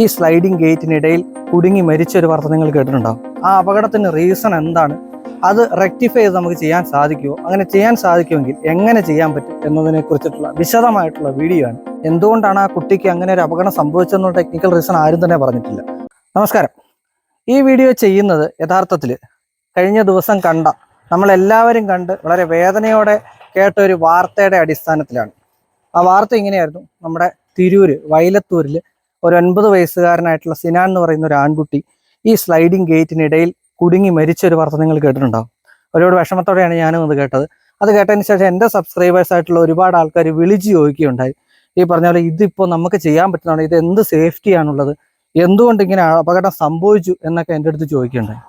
ഈ സ്ലൈഡിംഗ് ഗേറ്റിനിടയിൽ കുടുങ്ങി മരിച്ച ഒരു വാർത്ത നിങ്ങൾ കേട്ടിട്ടുണ്ടാവും ആ അപകടത്തിന് റീസൺ എന്താണ്? അത് റെക്ടിഫൈ ചെയ്ത് നമുക്ക് ചെയ്യാൻ സാധിക്കുമോ അങ്ങനെ ചെയ്യാൻ സാധിക്കുമെങ്കിൽ എങ്ങനെ ചെയ്യാൻ പറ്റും എന്നതിനെ കുറിച്ചിട്ടുള്ള വിശദമായിട്ടുള്ള വീഡിയോ ആണ്. എന്തുകൊണ്ടാണ് ആ കുട്ടിക്ക് അങ്ങനെ ഒരു അപകടം സംഭവിച്ചെന്നുള്ള ടെക്നിക്കൽ റീസൺ ആരും തന്നെ പറഞ്ഞിട്ടില്ല. നമസ്കാരം. ഈ വീഡിയോ ചെയ്യുന്നത് യഥാർത്ഥത്തിൽ കഴിഞ്ഞ ദിവസം കണ്ട നമ്മളെല്ലാവരും കണ്ട് വളരെ വേദനയോടെ കേട്ട ഒരു വാർത്തയുടെ അടിസ്ഥാനത്തിലാണ്. ആ വാർത്ത ഇങ്ങനെയായിരുന്നു. നമ്മുടെ തിരൂര് വയലത്തൂരിൽ ഒരു ഒൻപത് വയസ്സുകാരനായിട്ടുള്ള സിനാൻ എന്ന് പറയുന്ന ഒരു ആൺകുട്ടി ഈ സ്ലൈഡിംഗ് ഗേറ്റിനിടയിൽ കുടുങ്ങി മരിച്ച ഒരു വാർത്ത നിങ്ങൾ കേട്ടിട്ടുണ്ടാവും. ഒരുപാട് വിഷമത്തോടെയാണ് ഞാനും അത് കേട്ടത്. അത് കേട്ടതിന് ശേഷം എന്റെ സബ്സ്ക്രൈബേഴ്സ് ആയിട്ടുള്ള ഒരുപാട് ആൾക്കാർ വിളിച്ച് ചോദിക്കുകയുണ്ടായി. ഈ പറഞ്ഞ പോലെ ഇതിപ്പോൾ നമുക്ക് ചെയ്യാൻ പറ്റുന്നതാണ് ഇത് എന്ത് സേഫ്റ്റിയാണുള്ളത് എന്തുകൊണ്ട് ഇങ്ങനെ അപകടം സംഭവിച്ചു എന്നൊക്കെ എന്റെ അടുത്ത് ചോദിക്കുകയുണ്ടായി.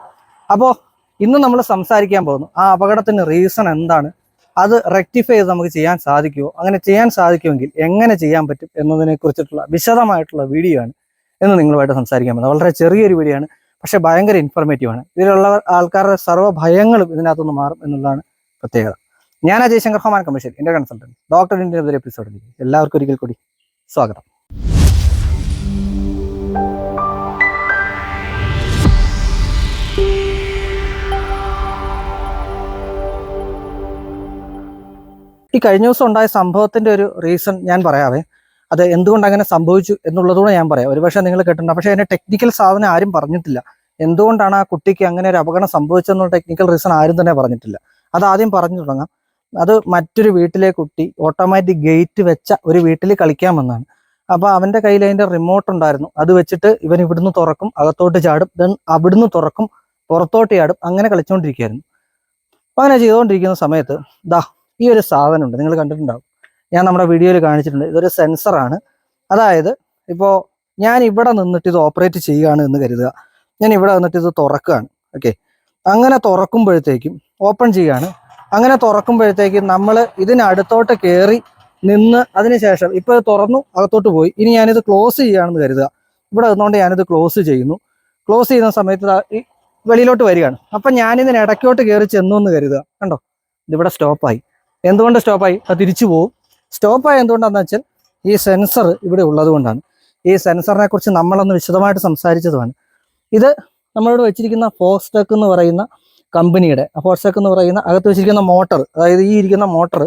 അപ്പോൾ ഇന്ന് നമ്മൾ സംസാരിക്കാൻ പോകുന്നു ആ അപകടത്തിന്റെ റീസൺ എന്താണ്? അത് റെക്ടിഫൈ ചെയ്ത് നമുക്ക് ചെയ്യാൻ സാധിക്കുമോ അങ്ങനെ ചെയ്യാൻ സാധിക്കുമെങ്കിൽ എങ്ങനെ ചെയ്യാൻ പറ്റും എന്നതിനെ കുറിച്ചിട്ടുള്ള വിശദമായിട്ടുള്ള വീഡിയോ ആണ് എന്ന് നിങ്ങളുമായിട്ട് സംസാരിക്കാൻ പോകുന്നത്. വളരെ ചെറിയൊരു വീഡിയോ ആണ് പക്ഷെ ഭയങ്കര ഇൻഫർമേറ്റീവ് ആണ്. ഇതിലുള്ള ആൾക്കാരുടെ സർവ ഭയങ്ങളും ഇതിനകത്തുനിന്ന് മാറും എന്നുള്ളതാണ് പ്രത്യേകത. ഞാൻ അജയ് ശങ്കർ ഹോമാൻ കമ്മീഷൻ എന്റെ കൺസൾട്ടന്റ് ഡോക്ടർ ഇന്ത്യൻ എപ്പിസോഡിലേക്ക് എല്ലാവർക്കും ഒരിക്കൽ കൂടി സ്വാഗതം. ഈ കഴിഞ്ഞ ദിവസം ഉണ്ടായ സംഭവത്തിന്റെ ഒരു റീസൺ ഞാൻ പറയാവേ. അത് എന്തുകൊണ്ട് അങ്ങനെ സംഭവിച്ചു എന്നുള്ളതുകൂടെ ഞാൻ പറയാം. ഒരുപക്ഷെ നിങ്ങൾ കേട്ടിട്ടുണ്ട് പക്ഷെ അതിന്റെ ടെക്നിക്കൽ സാധനം ആരും പറഞ്ഞിട്ടില്ല. എന്തുകൊണ്ടാണ് ആ കുട്ടിക്ക് അങ്ങനെ ഒരു അപകടം സംഭവിച്ചെന്നുള്ള ടെക്നിക്കൽ റീസൺ ആരും തന്നെ പറഞ്ഞിട്ടില്ല. അത് ആദ്യം പറഞ്ഞു തുടങ്ങാം. അത് മറ്റൊരു വീട്ടിലെ കുട്ടി ഓട്ടോമാറ്റിക് ഗേറ്റ് വെച്ച ഒരു വീട്ടിൽ കളിക്കാൻ വന്നാണ് അപ്പൊ അവന്റെ കയ്യിൽ അതിന്റെ റിമോട്ട് ഉണ്ടായിരുന്നു. അത് വെച്ചിട്ട് ഇവൻ ഇവിടുന്ന് തുറക്കും അകത്തോട്ട് ചാടും ദെൻ അവിടുന്ന് തുറക്കും പുറത്തോട്ട് ചാടും അങ്ങനെ കളിച്ചുകൊണ്ടിരിക്കുകയായിരുന്നു അപ്പൊ അങ്ങനെ ചെയ്തുകൊണ്ടിരിക്കുന്ന സമയത്ത് ദാ ഈ ഒരു സാധനമുണ്ട്. നിങ്ങൾ കണ്ടിട്ടുണ്ടാവും. ഞാൻ നമ്മുടെ വീഡിയോയിൽ കാണിച്ചിട്ടുണ്ട്. ഇതൊരു സെൻസറാണ്. അതായത് ഇപ്പോൾ ഞാൻ ഇവിടെ നിന്നിട്ട് ഇത് ഓപ്പറേറ്റ് ചെയ്യുകയാണ് എന്ന് കരുതുക. ഞാൻ ഇവിടെ നിന്നിട്ട് ഇത് തുറക്കുകയാണ്. ഓക്കെ. അങ്ങനെ തുറക്കുമ്പോഴത്തേക്കും ഓപ്പൺ ചെയ്യുകയാണ്. അങ്ങനെ തുറക്കുമ്പോഴത്തേക്കും നമ്മൾ ഇതിനടുത്തോട്ട് കയറി നിന്ന് അതിനുശേഷം ഇപ്പോൾ തുറന്നു അകത്തോട്ട് പോയി. ഇനി ഞാനിത് ക്ലോസ് ചെയ്യുകയാണെന്ന് കരുതുക. ഇവിടെ നിന്നുകൊണ്ട് ഞാനിത് ക്ലോസ് ചെയ്യുന്നു. ക്ലോസ് ചെയ്യുന്ന സമയത്ത് ഈ വെളിയിലോട്ട് വരികയാണ്. അപ്പം ഞാനിതിന് ഇടയ്ക്കോട്ട് കയറി ചെന്നു എന്ന് കരുതുക. കണ്ടോ? ഇതിവിടെ സ്റ്റോപ്പായി. എന്തുകൊണ്ട് സ്റ്റോപ്പായി? അത് തിരിച്ചു പോകും സ്റ്റോപ്പായി എന്തുകൊണ്ടാണെന്ന് വെച്ചാൽ ഈ സെൻസർ ഇവിടെ ഉള്ളതുകൊണ്ടാണ് ഈ സെൻസറിനെ കുറിച്ച് നമ്മളൊന്ന് വിശദമായിട്ട് സംസാരിച്ചതുമാണ്. ഇത് നമ്മളിവിടെ വെച്ചിരിക്കുന്ന ഫോസ്റ്റെക്ക് എന്ന് പറയുന്ന കമ്പനിയുടെ ഫോസ്റ്റെക്ക് എന്ന് പറയുന്ന അകത്ത് വെച്ചിരിക്കുന്ന മോട്ടർ അതായത് ഈ ഇരിക്കുന്ന മോട്ടർ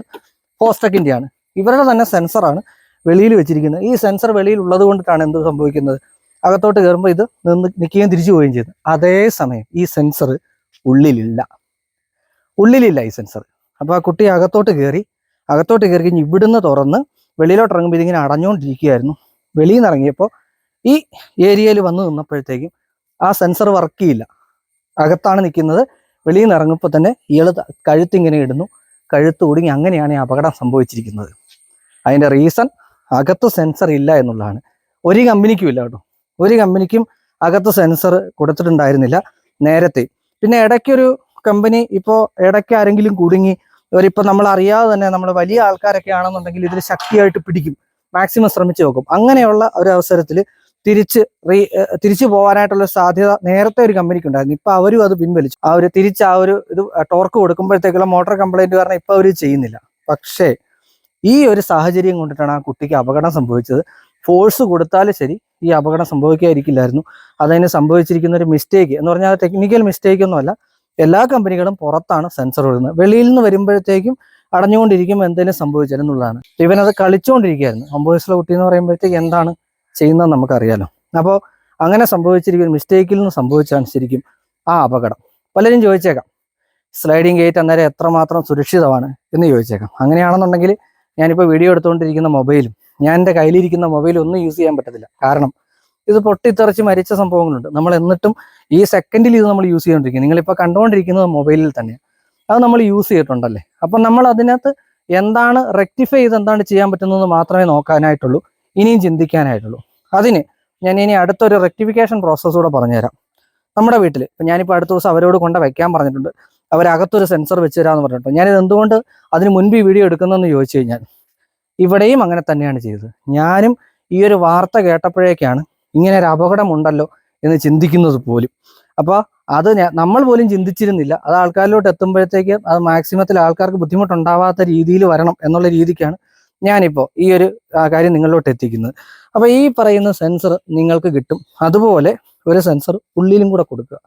ഫോസ്റ്റെക്കിന്റെയാണ് ഇവരുടെ തന്നെ സെൻസറാണ് വെളിയിൽ വെച്ചിരിക്കുന്നത്. ഈ സെൻസർ വെളിയിൽ ഉള്ളത് കൊണ്ടിട്ടാണ് എന്ത് സംഭവിക്കുന്നത്? അകത്തോട്ട് കയറുമ്പോൾ ഇത് നിന്ന് നിൽക്കുകയും തിരിച്ചു പോവുകയും അതേ അതേസമയം ഈ സെൻസർ ഉള്ളിലില്ല. ഉള്ളിലില്ല ഈ സെൻസർ. അപ്പോൾ ആ കുട്ടി അകത്തോട്ട് കയറി അകത്തോട്ട് കയറി കഴിഞ്ഞ് ഇവിടുന്ന് തുറന്ന് വെളിയിലോട്ട് ഇറങ്ങുമ്പോൾ ഇതിങ്ങനെ അടഞ്ഞുകൊണ്ടിരിക്കുകയായിരുന്നു വെളിയിൽ നിന്ന് ഇറങ്ങിയപ്പോൾ ഈ ഏരിയയിൽ വന്ന് നിന്നപ്പോഴത്തേക്കും ആ സെൻസർ വർക്ക് ചെയ്യില്ല. അകത്താണ് നിൽക്കുന്നത്. വെളിയിൽ നിന്ന് ഇറങ്ങുമ്പോൾ തന്നെ ഇയാൾ കഴുത്തിങ്ങനെ ഇടുന്നു. കഴുത്ത് ഒടുങ്ങി അങ്ങനെയാണ് ഈ അപകടം സംഭവിച്ചിരിക്കുന്നത്. അതിന്റെ റീസൺ അകത്ത് സെൻസർ ഇല്ല എന്നുള്ളതാണ്. ഒരു കമ്പനിക്കും ഇല്ല കേട്ടോ. ഒരു കമ്പനിക്കും അകത്ത് സെൻസർ കൊടുത്തിട്ടുണ്ടായിരുന്നില്ല നേരത്തെ. പിന്നെ ഇടയ്ക്കൊരു കമ്പനി ഇപ്പോൾ ഇടയ്ക്ക് ആരെങ്കിലും കുടുങ്ങി ഇവരിപ്പോൾ നമ്മൾ അറിയാതെ തന്നെ നമ്മൾ വലിയ ആൾക്കാരൊക്കെ ആണെന്നുണ്ടെങ്കിൽ ഇതിൽ ശക്തിയായിട്ട് പിടിക്കും. മാക്സിമം ശ്രമിച്ചു നോക്കും. അങ്ങനെയുള്ള ഒരു അവസരത്തിൽ തിരിച്ച് റീ തിരിച്ചു പോകാനായിട്ടുള്ള സാധ്യത നേരത്തെ ഒരു കമ്പനിക്ക് ഉണ്ടായിരുന്നു. ഇപ്പൊ അവരും അത് പിൻവലിച്ചു. ഒരു തിരിച്ച് ആ ഒരു ഇത് ടോർക്ക് കൊടുക്കുമ്പോഴത്തേക്കുള്ള മോട്ടോർ കംപ്ലൈന്റ് കാരണം ഇപ്പൊ അവർ ചെയ്യുന്നില്ല. പക്ഷേ ഈ ഒരു സാഹചര്യം കൊണ്ടിട്ടാണ് ആ കുട്ടിക്ക് അപകടം സംഭവിച്ചത്. ഫോഴ്സ് കൊടുത്താലും ശരി ഈ അപകടം സംഭവിക്കാതിരിക്കില്ലായിരുന്നു. അതതിന് സംഭവിച്ചിരിക്കുന്ന ഒരു മിസ്റ്റേക്ക് എന്ന് പറഞ്ഞാൽ ടെക്നിക്കൽ മിസ്റ്റേക്ക് ഒന്നുമല്ല. എല്ലാ കമ്പനികളും പുറത്താണ് സെൻസർ വരുന്നത് വെളിയിൽ നിന്ന് വരുമ്പോഴത്തേക്കും അടഞ്ഞുകൊണ്ടിരിക്കുമ്പോൾ എന്തെങ്കിലും സംഭവിച്ചാലും എന്നുള്ളതാണ്. ഇവൻ അത് കളിച്ചുകൊണ്ടിരിക്കുകയായിരുന്നു ഒമ്പത് വയസ്സുള്ള കുട്ടി എന്ന് പറയുമ്പോഴത്തേക്ക് എന്താണ് ചെയ്യുന്നതെന്ന് നമുക്കറിയാലോ. അപ്പോൾ അങ്ങനെ സംഭവിച്ചിരിക്കുന്ന മിസ്റ്റേക്കിൽ നിന്ന് സംഭവിച്ചാണ് ശരിക്കും ആ അപകടം. പലരും ചോദിച്ചേക്കാം സ്ലൈഡിങ് ഗേറ്റ് അന്നേരം എത്രമാത്രം സുരക്ഷിതമാണ്? എന്ന് ചോദിച്ചേക്കാം. അങ്ങനെയാണെന്നുണ്ടെങ്കിൽ ഞാനിപ്പോൾ വീഡിയോ എടുത്തുകൊണ്ടിരിക്കുന്ന മൊബൈലും ഞാൻ എന്റെ കയ്യിലിരിക്കുന്ന മൊബൈൽ ഒന്നും യൂസ് ചെയ്യാൻ പറ്റത്തില്ല. കാരണം ഇത് പൊട്ടിത്തെറിച്ച് മരിച്ച സംഭവങ്ങളുണ്ട്. നമ്മൾ എന്നിട്ടും ഈ സെക്കൻഡിൽ ഇത് നമ്മൾ യൂസ് ചെയ്തുകൊണ്ടിരിക്കും നിങ്ങളിപ്പോൾ കണ്ടുകൊണ്ടിരിക്കുന്നത് മൊബൈലിൽ തന്നെയാണ് അത് നമ്മൾ യൂസ് ചെയ്തിട്ടുണ്ടല്ലേ? അപ്പം നമ്മൾ അതിനകത്ത് എന്താണ് റെക്ടിഫൈ ചെയ്ത് എന്താണ് ചെയ്യാൻ പറ്റുന്നത് മാത്രമേ നോക്കാനായിട്ടുള്ളൂ. ഇനിയും ചിന്തിക്കാനായിട്ടുള്ളൂ. അതിന് ഞാൻ ഇനി അടുത്തൊരു റെക്ടിഫിക്കേഷൻ പ്രോസസ്സ് കൂടെ പറഞ്ഞുതരാം. നമ്മുടെ വീട്ടിൽ ഇപ്പം ഞാനിപ്പോൾ അടുത്ത ദിവസം അവരോട് കൊണ്ട് വെക്കാൻ പറഞ്ഞിട്ടുണ്ട്. അവരകത്തൊരു സെൻസർ വെച്ച് തരാമെന്ന് പറഞ്ഞിട്ടുണ്ട്. ഞാനിത് എന്തുകൊണ്ട് അതിന് മുൻപ് ഈ വീഡിയോ എടുക്കുന്നതെന്ന് ചോദിച്ചു കഴിഞ്ഞാൽ ഇവിടെയും അങ്ങനെ തന്നെയാണ് ചെയ്തത്. ഞാനും ഈ ഒരു വാർത്ത കേട്ടപ്പോഴേക്കാണ് ഇങ്ങനെ ഒരു അപകടമുണ്ടല്ലോ എന്ന് ചിന്തിക്കുന്നത് പോലും. അപ്പോൾ അത് നമ്മൾ പോലും ചിന്തിച്ചിരുന്നില്ല. അത് ആൾക്കാരിലോട്ട് എത്തുമ്പോഴത്തേക്ക് അത് മാക്സിമത്തിൽ ആൾക്കാർക്ക് ബുദ്ധിമുട്ടുണ്ടാവാത്ത രീതിയിൽ വരണം എന്നുള്ള രീതിക്കാണ് ഞാനിപ്പോൾ ഈ ഒരു കാര്യം നിങ്ങളിലോട്ട് എത്തിക്കുന്നത്. അപ്പോൾ ഈ പറയുന്ന സെൻസർ നിങ്ങൾക്ക് കിട്ടും. അതുപോലെ ഒരു സെൻസർ ഉള്ളിലും കൂടെ കൊടുക്കുക.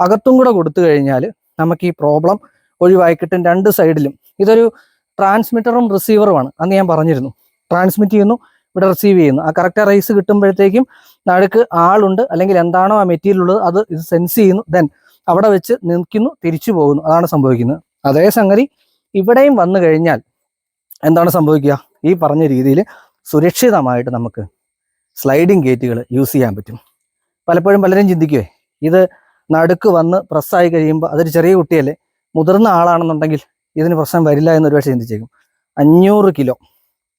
അകത്തും കൂടെ കൊടുത്തു കഴിഞ്ഞാൽ നമുക്ക് ഈ പ്രോബ്ലം ഒഴിവായി കിട്ടും രണ്ട് സൈഡിലും ഇതൊരു ട്രാൻസ്മിറ്ററും റിസീവറുമാണ് അന്ന് ഞാൻ പറഞ്ഞിരുന്നു. ട്രാൻസ്മിറ്റ് ചെയ്യുന്നു ഇവിടെ റിസീവ് ചെയ്യുന്നു. ആ കറക്റ്റ് റൈസ് കിട്ടുമ്പോഴത്തേക്കും നടുക്ക് ആളുണ്ട്. അല്ലെങ്കിൽ എന്താണോ ആ മെറ്റീരിയൽ ഉള്ളത് അത് ഇത് സെൻസ് ചെയ്യുന്നു. ദെൻ അവിടെ വെച്ച് നിൽക്കുന്നു തിരിച്ചു പോകുന്നു. അതാണ് സംഭവിക്കുന്നത്. അതേ സംഗതി ഇവിടെയും വന്നു കഴിഞ്ഞാൽ എന്താണ് സംഭവിക്കുക? ഈ പറഞ്ഞ രീതിയിൽ സുരക്ഷിതമായിട്ട് നമുക്ക് സ്ലൈഡിങ് ഗേറ്റുകൾ യൂസ് ചെയ്യാൻ പറ്റും. പലപ്പോഴും പലരും ചിന്തിക്കുവേ ഇത് നടുക്ക് വന്ന് പ്രസ്സായി കഴിയുമ്പോൾ അതൊരു ചെറിയ കുട്ടിയല്ലേ? മുതിർന്ന ആളാണെന്നുണ്ടെങ്കിൽ ഇതിന് പ്രശ്നം വരില്ല എന്ന് ഒരുപക്ഷെ ചിന്തിച്ചേക്കും. അഞ്ഞൂറ് kilo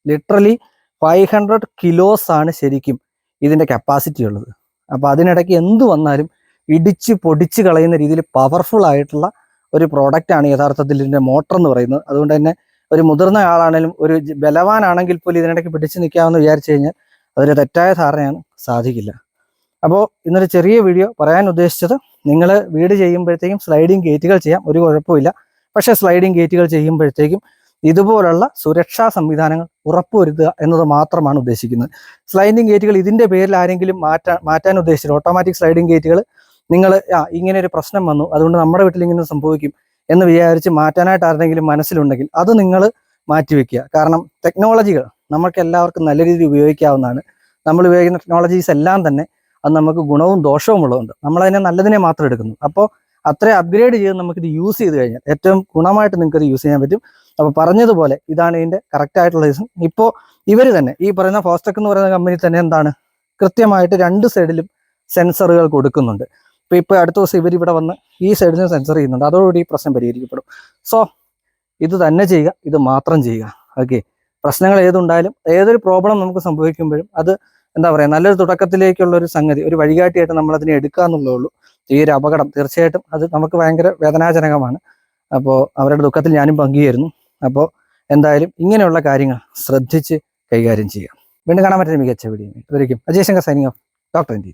literally five hundred kilos ആണ് ശരിക്കും ഇതിന്റെ കപ്പാസിറ്റി ഉള്ളത്. അപ്പോൾ അതിനിടയ്ക്ക് എന്ത് വന്നാലും ഇടിച്ച് പൊടിച്ച് കളയുന്ന രീതിയിൽ പവർഫുൾ ആയിട്ടുള്ള ഒരു പ്രോഡക്റ്റാണ് യഥാർത്ഥത്തിൽ ഇതിന്റെ മോട്ടർ എന്ന് പറയുന്നത്. അതുകൊണ്ട് തന്നെ ഒരു മുതിർന്ന ആളാണെങ്കിലും ഒരു ബലവാനാണെങ്കിൽ പോലും ഇതിനിടയ്ക്ക് പിടിച്ചു നിൽക്കാമെന്ന് വിചാരിച്ചു കഴിഞ്ഞാൽ അതൊരു തെറ്റായ ധാരണയാണ്. സാധിക്കില്ല. അപ്പോൾ ഇന്നൊരു ചെറിയ വീഡിയോ പറയാൻ ഉദ്ദേശിച്ചത് നിങ്ങൾ വീട് ചെയ്യുമ്പോഴത്തേക്കും സ്ലൈഡിങ് ഗേറ്റുകൾ ചെയ്യാം. ഒരു കുഴപ്പമില്ല പക്ഷേ സ്ലൈഡിങ് ഗേറ്റുകൾ ചെയ്യുമ്പോഴത്തേക്കും ഇതുപോലുള്ള സുരക്ഷാ സംവിധാനങ്ങൾ ഉറപ്പുവരുത്തുക എന്നത് മാത്രമാണ് ഉദ്ദേശിക്കുന്നത്. സ്ലൈഡിംഗ് ഗേറ്റുകൾ ഇതിന്റെ പേരിൽ ആരെങ്കിലും മാറ്റാൻ മാറ്റാൻ ഉദ്ദേശിച്ചത് ഓട്ടോമാറ്റിക് സ്ലൈഡിംഗ് ഗേറ്റുകൾ നിങ്ങൾ ആ ഇങ്ങനെ ഒരു പ്രശ്നം വന്നു അതുകൊണ്ട് നമ്മുടെ വീട്ടിൽ ഇങ്ങനെ സംഭവിക്കും എന്ന് വിചാരിച്ച് മാറ്റാനായിട്ട് ആരെങ്കിലും മനസ്സിലുണ്ടെങ്കിൽ അത് നിങ്ങൾ മാറ്റിവെക്കുക. കാരണം ടെക്നോളജികൾ നമുക്ക് എല്ലാവർക്കും നല്ല രീതിയിൽ ഉപയോഗിക്കാവുന്നതാണ്. നമ്മൾ ഉപയോഗിക്കുന്ന ടെക്നോളജീസ് എല്ലാം തന്നെ അത് നമുക്ക് ഗുണവും ദോഷവും ഉള്ളതുണ്ട് നമ്മൾ അതിനെ നല്ലതിനെ മാത്രം എടുക്കുന്നു. അപ്പോൾ അത്രയും അപ്ഗ്രേഡ് ചെയ്ത് നമുക്കിത് യൂസ് ചെയ്ത് കഴിഞ്ഞാൽ ഏറ്റവും ഗുണമായിട്ട് നിങ്ങൾക്ക് ഇത് യൂസ് ചെയ്യാൻ പറ്റും. അപ്പോൾ പറഞ്ഞതുപോലെ ഇതാണ് ഇതിന്റെ കറക്റ്റ് ആയിട്ടുള്ള റീസൺ ഇപ്പോൾ ഇവർ തന്നെ ഈ പറയുന്ന ഫോസ്റ്റെക് എന്ന് പറയുന്ന കമ്പനി തന്നെ എന്താണ്? കൃത്യമായിട്ട് രണ്ട് സൈഡിലും സെൻസറുകൾ കൊടുക്കുന്നുണ്ട്. ഇപ്പൊ ഇപ്പൊ അടുത്ത ദിവസം ഇവർ ഇവിടെ വന്ന് ഈ സൈഡിൽ നിന്ന് സെൻസർ ചെയ്യുന്നുണ്ട്. അതോടുകൂടി ഈ പ്രശ്നം പരിഹരിക്കപ്പെടും. സോ ഇത് തന്നെ ചെയ്യുക ഇത് മാത്രം ചെയ്യുക. ഓക്കെ പ്രശ്നങ്ങൾ ഏതുണ്ടായാലും ഏതൊരു പ്രോബ്ലം നമുക്ക് സംഭവിക്കുമ്പോഴും അത് എന്താ പറയുക നല്ലൊരു തുടക്കത്തിലേക്കുള്ള ഒരു സംഗതി ഒരു വഴികാട്ടിയായിട്ട് നമ്മൾ അതിനെ എടുക്കുക എന്നുള്ളേ ഈ ഒരു അപകടം തീർച്ചയായിട്ടും അത് നമുക്ക് ഭയങ്കര വേദനാജനകമാണ്. അപ്പോൾ അവരുടെ ദുഃഖത്തിൽ ഞാനും പങ്കുചേരുന്നു. അപ്പോൾ എന്തായാലും ഇങ്ങനെയുള്ള കാര്യങ്ങൾ ശ്രദ്ധിച്ച് കൈകാര്യം ചെയ്യുക വീണ്ടും കാണാൻ പറ്റുന്ന മികച്ച വീഡിയോ ഇതുവരെയും Ajay Shankar signing off doctor India